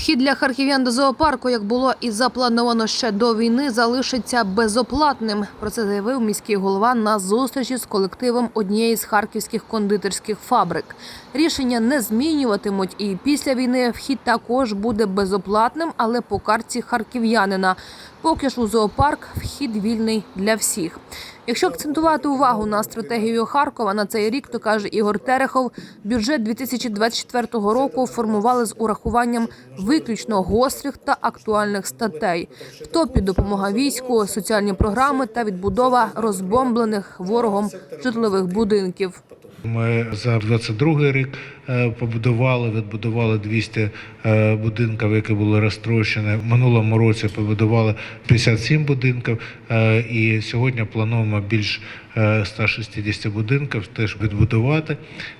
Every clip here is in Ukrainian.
Вхід для харків'ян до зоопарку, як було і заплановано ще до війни, залишиться безоплатним. Про це заявив міський голова на зустрічі з колективом однієї з харківських кондитерських фабрик. Рішення не змінюватимуть, і після війни вхід також буде безоплатним, але по картці харків'янина. Поки ж у зоопарк вхід вільний для всіх. Якщо акцентувати увагу на стратегію Харкова на цей рік, то каже Ігор Терехов, бюджет 2024 року формували з урахуванням виключно гострих та актуальних статей. В топі допомога війську, соціальні програми та відбудова розбомблених ворогом житлових будинків. Ми за 22 рік побудували, відбудували 200 е, будинків, які були розтрощені. В минулому році побудували 57 будинків, е, і сьогодні плануємо більш е, 160 будинків теж відбудувати.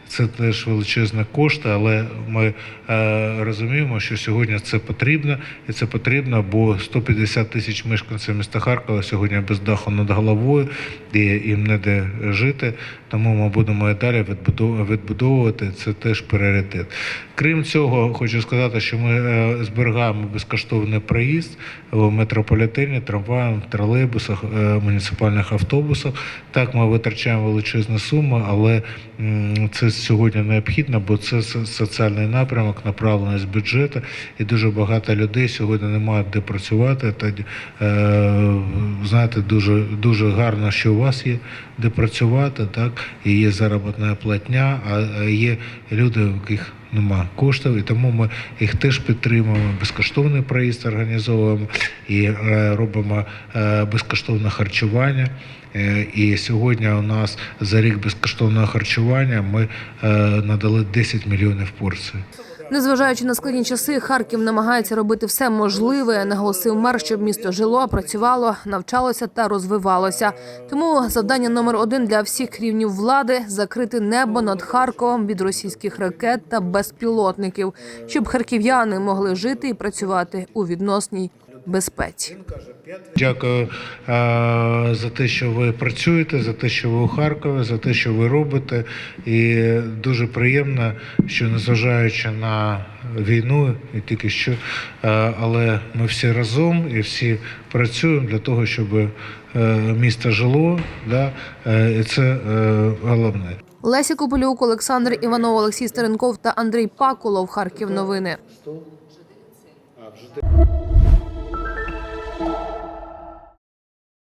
Це теж величезні кошти, але ми е, розуміємо, що сьогодні це потрібно, і це потрібно, бо 150 тисяч мешканців міста Харкова сьогодні без даху над головою, і їм не де жити. Тому ми будемо і далі відбудовувати. Це теж пріоритет. Крім цього, хочу сказати, що ми е, зберігаємо безкоштовний проїзд в метрополітені, трамваях, тролейбусах, е, муніципальних автобусах. Так, ми витрачаємо величезні суми, але це сьогодні необхідно, бо це соціальний напрямок, направлений з бюджету, і дуже багато людей сьогодні не мають де працювати. Та е, знаєте, дуже дуже гарно, що у вас є де працювати, так і є заробітна платня, а є люди, у яких немає коштів, і тому ми їх теж підтримуємо. Безкоштовний проїзд організовуємо і е, робимо е, безкоштовне харчування. Е, І сьогодні у нас за рік безкоштовного харчування ми е, надали 10 мільйонів порцій. Незважаючи на складні часи, Харків намагається робити все можливе. Наголосив мер, щоб місто жило, працювало, навчалося та розвивалося. Тому завдання номер один для всіх рівнів влади закрити небо над Харковом від російських ракет та безпілотників, щоб харків'яни могли жити і працювати у відносній безпеці. Дякую е, за те, що ви працюєте, за те, що ви у Харкові, за те, що ви робите. І дуже приємно, що незважаючи на війну, і тільки що, е, але ми всі разом і всі працюємо для того, щоб е, місто жило. Да? І це головне. Леся Копилюк, Олександр Іванов, Олексій Стеренков та Андрій Пакулов. Харків новини. you